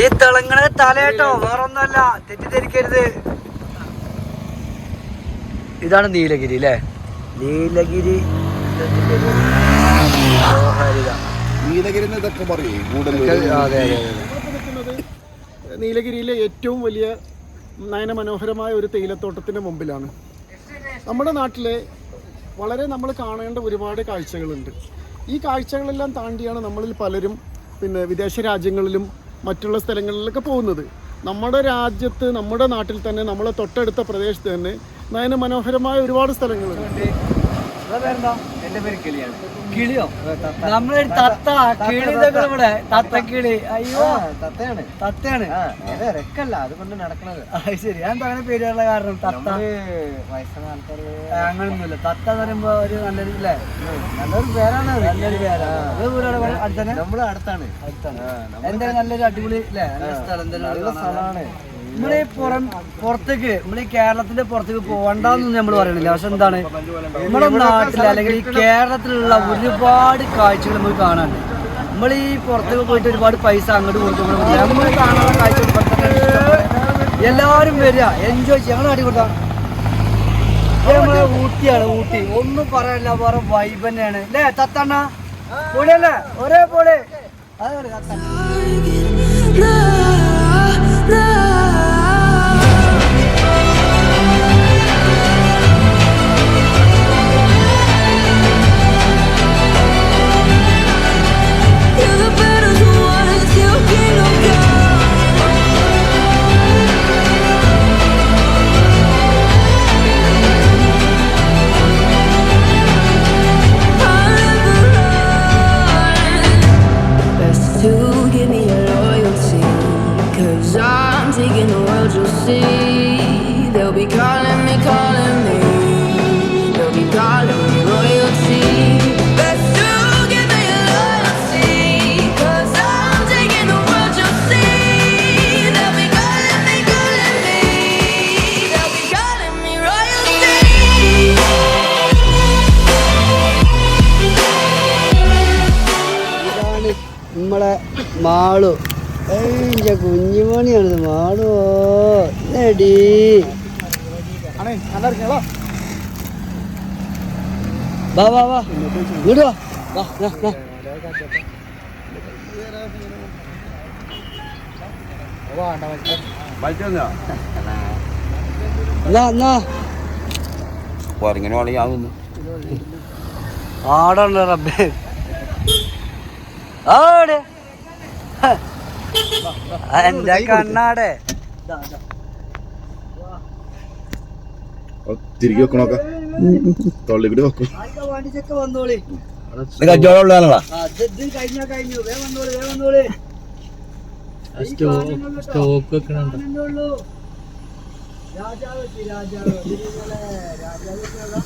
ഈ തിളങ്ങണ തലയേട്ടോ വേറൊന്നല്ല തെറ്റിദ്ധരിക്കരുത്. ഇതാണ് നീലഗിരി അല്ലേ? നീലഗിരി നിൽക്കുന്നത് നീലഗിരിയിലെ ഏറ്റവും വലിയ നയനമനോഹരമായ ഒരു തേയിലത്തോട്ടത്തിന്റെ മുമ്പിലാണ്. നമ്മുടെ നാട്ടിലെ വളരെ നമ്മൾ കാണേണ്ട ഒരുപാട് കാഴ്ചകളുണ്ട്. ഈ കാഴ്ചകളെല്ലാം താണ്ടിയാണ് നമ്മളിൽ പലരും പിന്നെ വിദേശ രാജ്യങ്ങളിലും മറ്റുള്ള സ്ഥലങ്ങളിലൊക്കെ പോകുന്നത്. നമ്മുടെ രാജ്യത്ത് നമ്മുടെ നാട്ടിൽ തന്നെ നമ്മളെ തൊട്ടടുത്ത പ്രദേശത്ത് തന്നെ നയന മനോഹരമായ ഒരുപാട് സ്ഥലങ്ങളുണ്ട്. എന്റെ പേര് കിളിയാണ്. കിളിയോ? നമ്മളെ തത്ത കിളി ഇതൊക്കെ ഇവിടെ തത്തക്കിളി അയ്യോ. തത്തയാണ്. തത്തയാണ്. രക്കല്ല അതുകൊണ്ട് നടക്കണത്. അത് ശരി. ഞാൻ അങ്ങനെ പേരുള്ള കാരണം? തത്ത. വയസ്സായ ആൾക്കാര് അങ്ങനൊന്നുമില്ല. തത്ത എന്ന് പറയുമ്പോ ഒരു നല്ലൊരു ഇല്ലേ? നല്ലൊരു പേരാണ് നല്ലൊരു പേരാണ്. അടുത്തന്നെ? നമ്മൾ അടുത്താണ്. അടുത്താണ്. എന്തായാലും നല്ലൊരു അടിപൊളി അല്ലേ നല്ല സ്ഥലം തന്നെ നല്ല. സ്ഥലമാണ്. നമ്മളീ പുറം പുറത്തേക്ക് നമ്മൾ ഈ കേരളത്തിന്റെ പുറത്തേക്ക് പോകണ്ടെന്ന് നമ്മൾ പറയണില്ല. പക്ഷെ എന്താണ് നമ്മുടെ നാട്ടിൽ അല്ലെങ്കിൽ ഈ കേരളത്തിലുള്ള ഒരുപാട് കാഴ്ചകൾ നമുക്ക് കാണാനുണ്ട്. നമ്മൾ ഈ പുറത്തേക്ക് പോയിട്ട് ഒരുപാട് പൈസ അങ്ങോട്ട് കൊടുക്കുമ്പോൾ നമ്മൾ കാണാനുള്ള കാഴ്ചകൾ എല്ലാവരും വരിക എൻജോയ് ചെയ്യുക. ഞങ്ങൾ അടി കൊടുത്താ നമ്മളെ ഊട്ടിയാണ് ഊട്ടി. ഒന്നും പറയാനില്ല വേറെ വൈബ് തന്നെയാണ്. അല്ലേ തത്തണ്ണ? പൊളിയല്ലേ? ഒരേ പൊളി. അതെ തത്തണ്ണ. Taking the world, you'll see. They'll be calling me, calling me. They'll be calling me royalty. നമ്മളെ മാളു എന്റെ കുഞ്ഞുമണിയാണിത് മാളു നേടി വാ വാ വാ. ഇങ്ങോട്ട് വാ. വാ വാ, ഇങ്ങനെ വളയാകുന്നു ആടണ്ട റബ്ബേ. ആടെ. എന്റെ കണ്ണാടെ? തിരികെ വെക്കണോക്ക? തൊള്ളിക്കൂടി വെക്കും. വണ്ടിച്ചൊക്കെ വന്നോളി. കച്ചവടമുള്ളതാണല്ലോ ആ, ഇത് ഇത് കഴിഞ്ഞാ കഴിഞ്ഞു. വേ വന്നോളി വേ വന്നോളി. സ്റ്റോക്ക് വെക്കണുണ്ട്. രാജാവ് രാജാവ്. രാജാവ്.